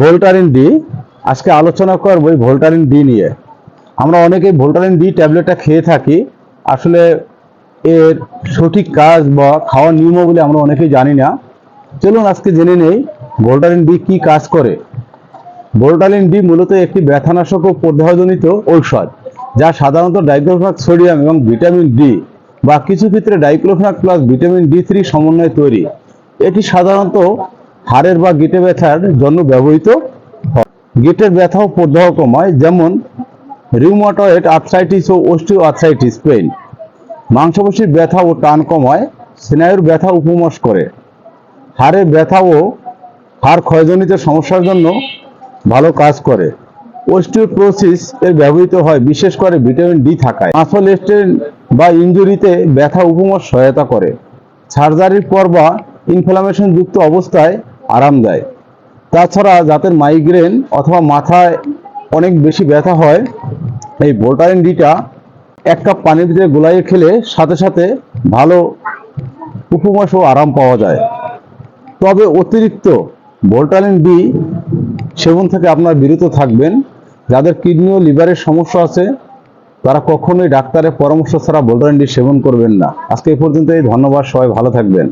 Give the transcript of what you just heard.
ভোল্টারিন D আজকে আলোচনা করব এই ভোল্টারিন ডি নিয়ে। আমরা অনেকেই ভোল্টারিন ডি ট্যাবলেটটা খেয়ে থাকি। আসলে এর সঠিক কাজ বা খাওয়ার নিয়মাবলী আমরা অনেকেই জানি না। চলুন আজকে জেনে নেই ভোল্টারিন ডি কি কাজ করে। ভোল্টারিন ডি মূলত একটি ব্যথানাশক ও প্রদাহজনিত ঔষধ, যা সাধারণত ডাইক্লোফেনাক সোডিয়াম এবং ভিটামিন ডি বা কিছু ক্ষেত্রে diclofenac plus vitamin D three সমন্বয়ে তৈরি। এটি সাধারণত হাড়ের বা গিটে ব্যথার জন্য ব্যবহৃত হয়। গিটের ব্যথা ও প্রদাহ কমায় যেমন রিউমাটয়েড আর্থ্রাইটিস ও অস্টিও আর্থ্রাইটিস পেইন মাংসপেশির ব্যথা ও টান কমায়, স্নায়ুর ব্যথা উপমস করে। হাড়ের ব্যথা ও হাড় ক্ষয়জনিত সমস্যার জন্য ভালো কাজ করে। অস্টিওপ্রোসিস এর ব্যবহৃত হয়, বিশেষ করে ভিটামিন ডি থাকায়। মাসল স্টেন বা ইনজুরিতে ব্যথা উপমস সহায়তা করে। সার্জারির পর বা ইনফ্লামেশন যুক্ত অবস্থায় আরাম দেয়। তাছাড়া যাদের মাইগ্রেন অথবা মাথায় অনেক বেশি ব্যথা হয়, এই ভোল্টারিন ডিটা এক কাপ পানির ভিতরে গোলাইয়ে খেলে সাথে সাথে ভালো উপমাস ও আরাম পাওয়া যায়। তবে অতিরিক্ত ভোল্টারিন ডি সেবন থেকে আপনার বিরত থাকবেন। যাদের কিডনি ও লিভারের সমস্যা আছে, তারা কখনোই ডাক্তারের পরামর্শ ছাড়া ভোল্টারিন ডি সেবন করবেন না। আজকে এই পর্যন্তই, ধন্যবাদ, সবাই ভালো থাকবেন।